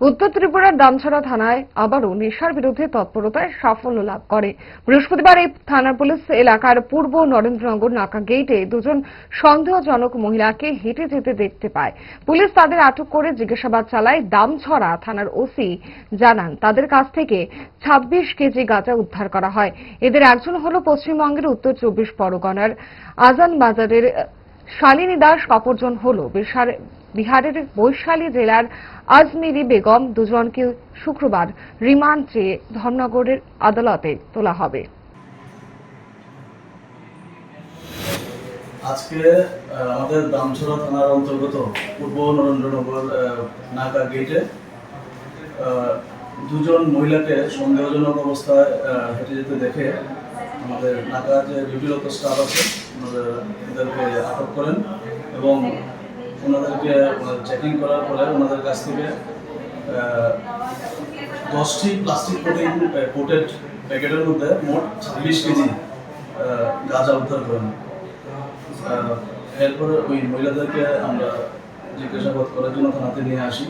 উত্তর ত্রিপুরার দামছড়া থানায় আবারও নেশার বিরুদ্ধে তৎপরতায় সাফল্য লাভ করে। বৃহস্পতিবার এই থানার পুলিশ এলাকার পূর্ব নরেন্দ্রনগর নাকা গেটে দুজন সন্দেহজনক মহিলাকে হেঁটে যেতে দেখতে পায়। পুলিশ তাদের আটক করে জিজ্ঞাসাবাদ চালায় দামছড়া থানার ওসি জানান, তাদের কাছ থেকে ২৬ কেজি গাঁজা উদ্ধার করা হয়। এদের একজন হল পশ্চিমবঙ্গের উত্তর চব্বিশ পরগনার আজান বাজারের শালিনী দাস, অপরজন হল বিহার- বিহারের বৈশালী জেলার আজমিরি বেগম দুজনকে শুক্রবার রিমান্ড চেয়ে ধর্মনগরের আদালতে তোলা হবে। আজকে আমাদের দামছড়া থানার অন্তর্গত পূর্ব নরেন্দ্রনগর নাকা গেটে দুজন মহিলাকে সন্দেহজনক অবস্থায় হেঁটে যেতে দেখে আমাদের নাকা যে ডিউটিরত স্টাফ আছে ওনাদের ওদেরকে আটক করেন এবং ওনাদেরকে চেকিং করার পরে ওনাদের কাছ থেকে দশটি প্লাস্টিক কোটিং কোটেড প্যাকেটের মধ্যে মোট ছাব্বিশ কেজি গাঁজা উদ্ধার করেন। এরপরে ওই মহিলাদেরকে আমরা জিজ্ঞাসাবাদ করার জন্য থানাতে নিয়ে আসি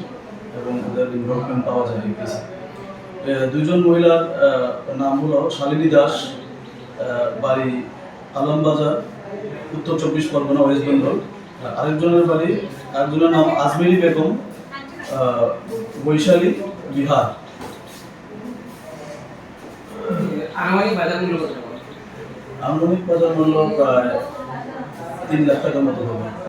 এবং ওদের ইনভলভমেন্ট পাওয়া যায় এই কেসে দুজন মহিলার নাম হলো শালিনী দাস বাড়ি আলমবাজার, উত্তর চব্বিশ পরগনা, ওয়েস্ট বেঙ্গল। আরেকজনের বাড়ি আরেকজনের নাম আজমেরি বেগম বৈশালী বিহার? আনুমানিক বাজার মূল্য প্রায় তিন লাখ টাকার মতো হবে